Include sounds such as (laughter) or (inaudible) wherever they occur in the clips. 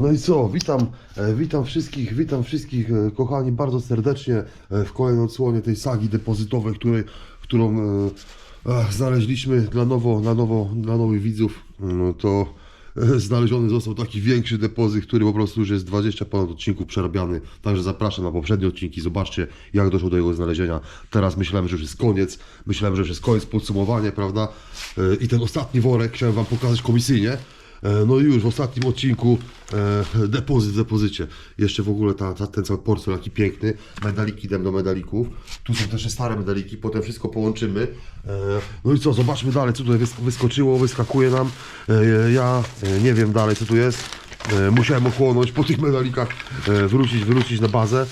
No i co, witam, e, witam wszystkich, witam wszystkich e, kochani bardzo serdecznie e, w kolejnej odsłonie tej sagi depozytowej, której, którą znaleźliśmy dla nowo, na nowo, dla nowych widzów. No to znaleziony został taki większy depozyt, który po prostu już jest 20 ponad odcinków przerabiany. Także zapraszam na poprzednie odcinki, zobaczcie jak doszło do jego znalezienia. Teraz myślałem, że już jest koniec, myślałem, że już jest koniec, podsumowanie, prawda? I ten ostatni worek chciałem wam pokazać komisyjnie. E, No i już w ostatnim odcinku e, depozyt w depozycie. Jeszcze w ogóle ta, ta, ten cały portfel taki piękny. Medaliki idem do medalików. Tu są też stare medaliki, potem wszystko połączymy. E, no i co, zobaczmy dalej, co tutaj wys- wyskoczyło, wyskakuje nam. Ja nie wiem dalej, co tu jest. Musiałem ochłonąć po tych medalikach, wrócić, wrócić na bazę.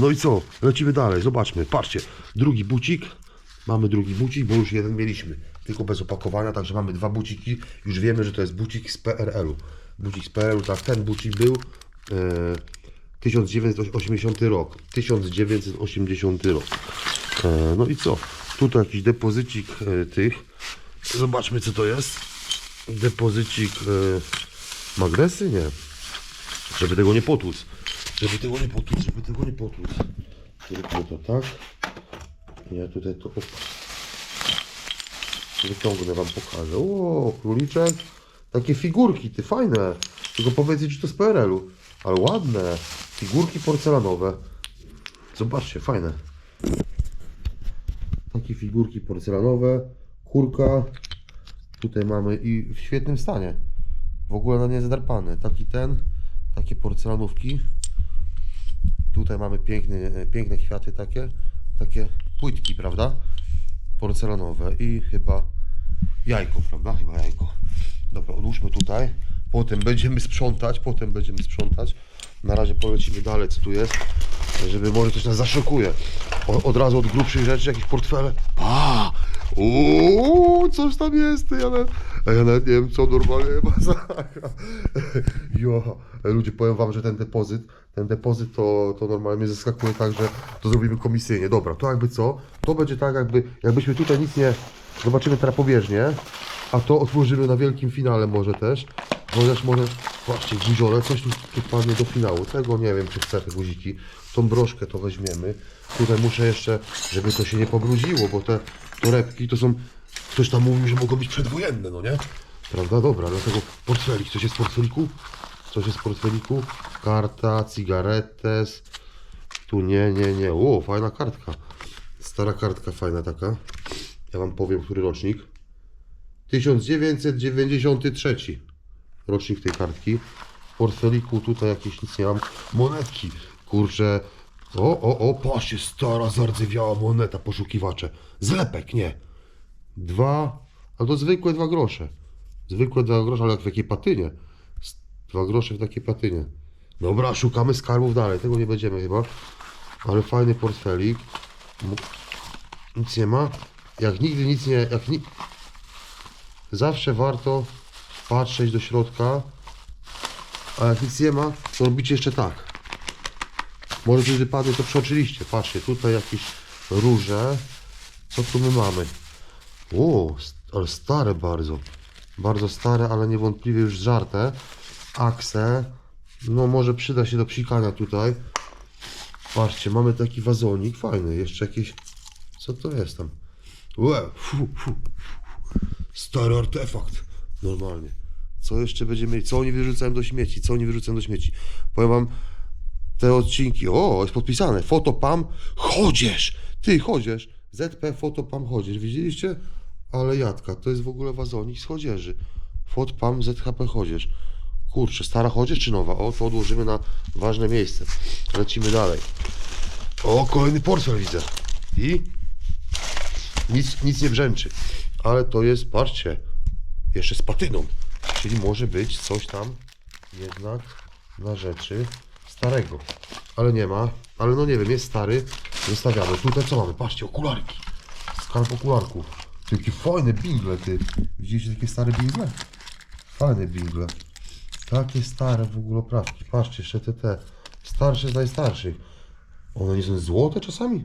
No i co, lecimy dalej, zobaczmy. Patrzcie, drugi bucik. Mamy drugi bucik, bo już jeden mieliśmy, tylko bez opakowania, także mamy dwa buciki. Już wiemy, że to jest bucik z PRL-u. Bucik z PRL-u, tak, ten bucik był e, 1980 rok. 1980 rok. E, no i co? Tutaj jakiś depozycik e, tych. Zobaczmy, co to jest. Depozycik e, magnesy? Nie. Żeby tego nie potłuc. Żeby tego nie potłuc, żeby tego nie potłuc. Zróbmy to tak. Ja tutaj to wyciągnę wam pokażę. O, króliczek. Takie figurki, ty fajne. Tylko powiedzcie, czy to z PRL-u. Ale ładne. Figurki porcelanowe. Zobaczcie, fajne. Takie figurki porcelanowe. Kurka. Tutaj mamy i w świetnym stanie. W ogóle na nie zadarpane. Taki ten. Takie porcelanówki. Tutaj mamy piękne, piękne kwiaty takie, takie płytki, prawda? Porcelanowe i chyba jajko, prawda? Chyba jajko. Dobra, odłóżmy tutaj. Potem będziemy sprzątać, potem będziemy sprzątać. Na razie polecimy dalej, co tu jest, żeby może coś nas zaszokuje. O, od razu od grubszych rzeczy, jakieś portfele. Pa! Uuu, coś tam jest, ja nawet, ja nawet nie wiem, co normalnie masakra. (laughs) Jo, ludzie, powiem wam, że ten depozyt, ten depozyt to, to normalnie mnie zaskakuje tak, że to zrobimy komisyjnie. Dobra, to jakby co? To będzie tak, jakby, jakbyśmy tutaj nic nie... Zobaczymy teraz powierzchnię, a to otworzymy na wielkim finale może też. Chociaż może, patrzcie, guziole, coś tu, tu padnie do finału. Tego nie wiem, czy chcę te guziki. Tą broszkę to weźmiemy. Tutaj muszę jeszcze, żeby to się nie pobrudziło, bo te torebki to są... Ktoś tam mówił, że mogą być przedwojenne, no nie? Prawda? Dobra, dlatego portfelik. Coś jest w portfeliku? Coś jest w portfeliku? Karta, cigaretes. Tu nie, nie, nie. O, fajna kartka. Stara kartka, fajna taka. Ja wam powiem, który rocznik. 1993 rocznik tej kartki. W portfeliku tutaj jakieś nic nie mam. Monetki. Kurczę. O, o, o, patrzcie, stara, zardzewiała moneta, poszukiwacze. Zlepek, nie. Dwa, ale to zwykłe dwa grosze. Zwykłe dwa grosze, ale jak w jakiej patynie. Dwa grosze w takiej patynie. Dobra, szukamy skarbów dalej. Tego nie będziemy chyba. Ale fajny portfelik. Nic nie ma. Jak nigdy nic nie... Jak ni... Zawsze warto patrzeć do środka. A jak nic nie ma, to robicie jeszcze tak. Może coś wypadnie, to przeoczyliście. Patrzcie, tutaj jakieś róże. Co tu my mamy? O, ale stare bardzo. Bardzo stare, ale niewątpliwie już żarte. Akse. No może przyda się do psikania tutaj. Patrzcie, mamy taki wazonik fajny. Jeszcze jakieś... Co to jest tam? Łe, fu, fu. Stary artefakt. Normalnie. Co jeszcze będziemy mieli? Co oni wyrzucają do śmieci? Co oni wyrzucają do śmieci? Powiem wam, te odcinki. O, jest podpisane. Fotopam chodzież. Ty chodzież. ZP Fotopam chodzież. Widzieliście? Ale jadka, to jest w ogóle wazonik z chodzieży. Fotopam ZHP chodzież. Kurczę, stara chodzież czy nowa? O, to odłożymy na ważne miejsce. Lecimy dalej. O, kolejny portfel widzę. I nic, nic nie brzęczy. Ale to jest, patrzcie, jeszcze z patyną. Czyli może być coś tam jednak na rzeczy starego. Ale nie ma. Ale no nie wiem, jest stary. Zostawiamy. Tutaj co mamy? Patrzcie, okularki. Skarb okularków. Takie fajne bingle, ty. Widzieliście takie stare bingle? Fajne bingle. Takie stare w ogóle oprawki. Patrzcie, jeszcze te, te. Starsze z najstarszych. One nie są złote czasami?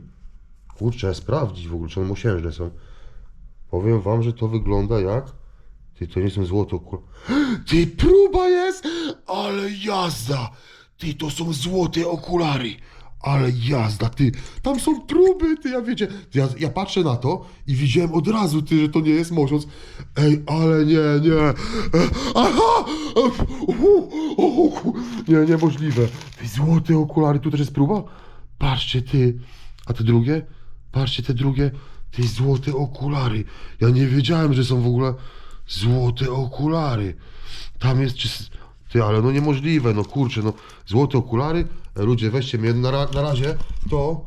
Kurczę, sprawdzić w ogóle, czy one mosiężne są. Powiem wam, że to wygląda jak... Ty, to nie są złoto, kur... (gasps) Ty, próba jest! ale jazda! Ty, to są złote okulary! Ale jazda, ty! Tam są próby, ty, ja wiecie. Ja, ja patrzę na to i widziałem od razu, ty, że to nie jest mosiąc. Ej, ale nie, nie. E, aha! E, u, u, u, Nie, niemożliwe. Ty, złote okulary, tu też jest próba? Patrzcie, ty. A te drugie? Patrzcie, te drugie. Ty, złote okulary. Ja nie wiedziałem, że są w ogóle złote okulary. Tam jest czy... Ty, ale no niemożliwe, no kurczę, no złote okulary, E, ludzie weźcie mnie, na, na razie to,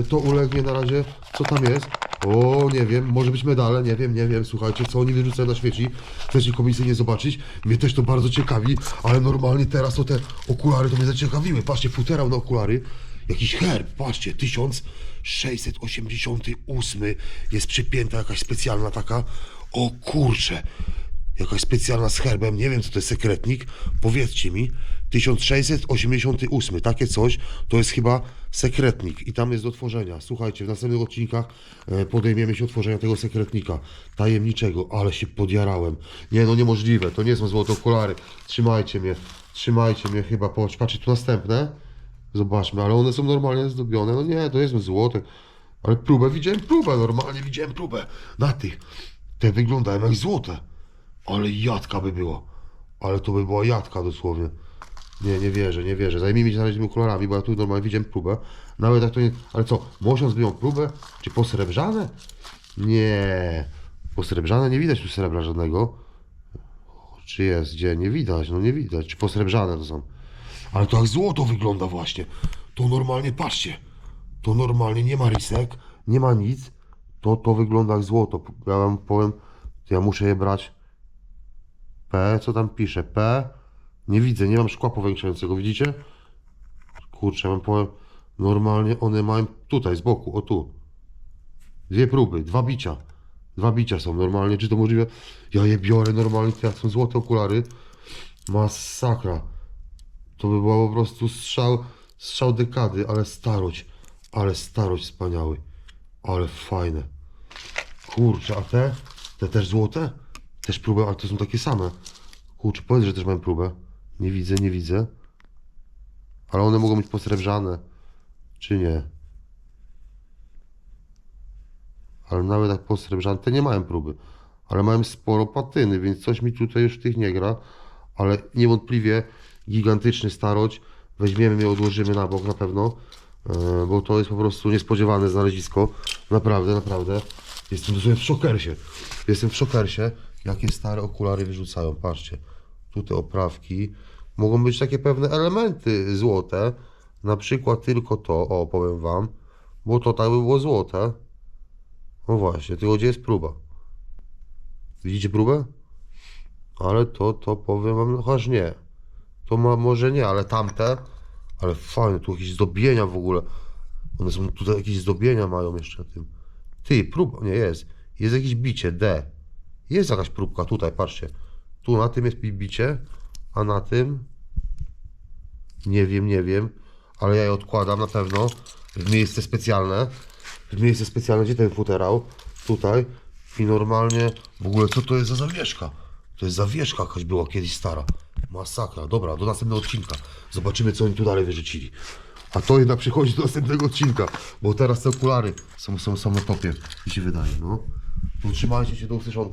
e, to ulegnie na razie, co tam jest? O, nie wiem, może być medale, nie wiem, nie wiem, słuchajcie, co oni wyrzucają na świeci, chcecie komisyjnie zobaczyć, mnie też to bardzo ciekawi, ale normalnie teraz to te okulary to mnie zaciekawiły, patrzcie, futerał na okulary, jakiś herb, patrzcie, 1688 jest przypięta jakaś specjalna taka, o kurcze, Jakaś specjalna z herbem, nie wiem co to jest sekretnik. Powiedzcie mi, 1688, takie coś, to jest chyba sekretnik i tam jest do tworzenia. Słuchajcie, w następnych odcinkach e, podejmiemy się otworzenia tego sekretnika tajemniczego, ale się podjarałem. Nie no, niemożliwe, to nie są złote okulary. Trzymajcie mnie, trzymajcie mnie chyba, Patrz- patrzcie tu następne. Zobaczmy, ale one są normalnie zdobione. No nie, to jest złote. Ale próbę, widziałem próbę, normalnie widziałem próbę. Na tych. Te wyglądają jak złote. Ale jadka by było. Ale to by była jadka dosłownie. Nie, nie wierzę, nie wierzę. Zajmijmy się na razie tymi kolorami, bo ja tu normalnie widziałem próbę. Nawet jak to nie... Ale co, mosiąc ją próbę? Czy posrebrzane? Nie. Posrebrzane nie widać tu srebra żadnego. Czy jest? Gdzie? Nie widać, no nie widać. Czy posrebrzane to są? Ale to jak złoto wygląda właśnie. To normalnie, patrzcie. To normalnie nie ma rysek, nie ma nic. To, to wygląda jak złoto. Ja wam powiem, ja muszę je brać. P, co tam pisze? P. Nie widzę, nie mam szkła powiększającego, widzicie? Kurczę, wam powiem, normalnie one mają tutaj, z boku, o tu. Dwie próby, dwa bicia. Dwa bicia są normalnie, czy to możliwe? Ja je biorę normalnie, to jak są złote okulary. Masakra. To by było po prostu strzał, strzał dekady, ale starość. Ale starość wspaniały. Ale fajne. Kurczę, a te? Te też złote? Też próbę, ale to są takie same. Kurczę, powiedz, że też mam próbę. Nie widzę, nie widzę. Ale one mogą być posrebrzane. Czy nie? Ale nawet jak posrebrzane, te nie mają próby. Ale mają sporo patyny, więc coś mi tutaj już w tych nie gra. Ale niewątpliwie gigantyczny starość. Weźmiemy je, odłożymy na bok na pewno. e, Bo to jest po prostu niespodziewane znalezisko. Naprawdę, naprawdę. Jestem dosłownie w szokersie. Jestem w szokersie, jakie stare okulary wyrzucają. Patrzcie. Tutaj oprawki. Mogą być takie pewne elementy złote. Na przykład tylko to, o powiem wam. Bo to tak by było złote. No właśnie, tylko gdzie jest próba? Widzicie próbę? Ale to, to powiem wam, no chociaż nie. To ma, może nie, ale tamte, ale fajne, tu jakieś zdobienia w ogóle. One są tutaj jakieś zdobienia mają jeszcze tym. Ty, próba, nie jest. Jest jakieś bicie, D. Jest jakaś próbka, tutaj, patrzcie. Tu na tym jest bicie, a na tym nie wiem, nie wiem, ale ja je odkładam na pewno w miejsce specjalne. W miejsce specjalne, gdzie ten futerał? Tutaj. I normalnie, w ogóle co to jest za zawieszka? To jest zawieszka jakaś była kiedyś stara. Masakra. Dobra, do następnego odcinka. Zobaczymy, co oni tu dalej wyrzucili. A to jednak przychodzi do następnego odcinka, bo teraz te okulary są, są, są na topie, mi się wydaje, no. To trzymajcie się do usłyszonka.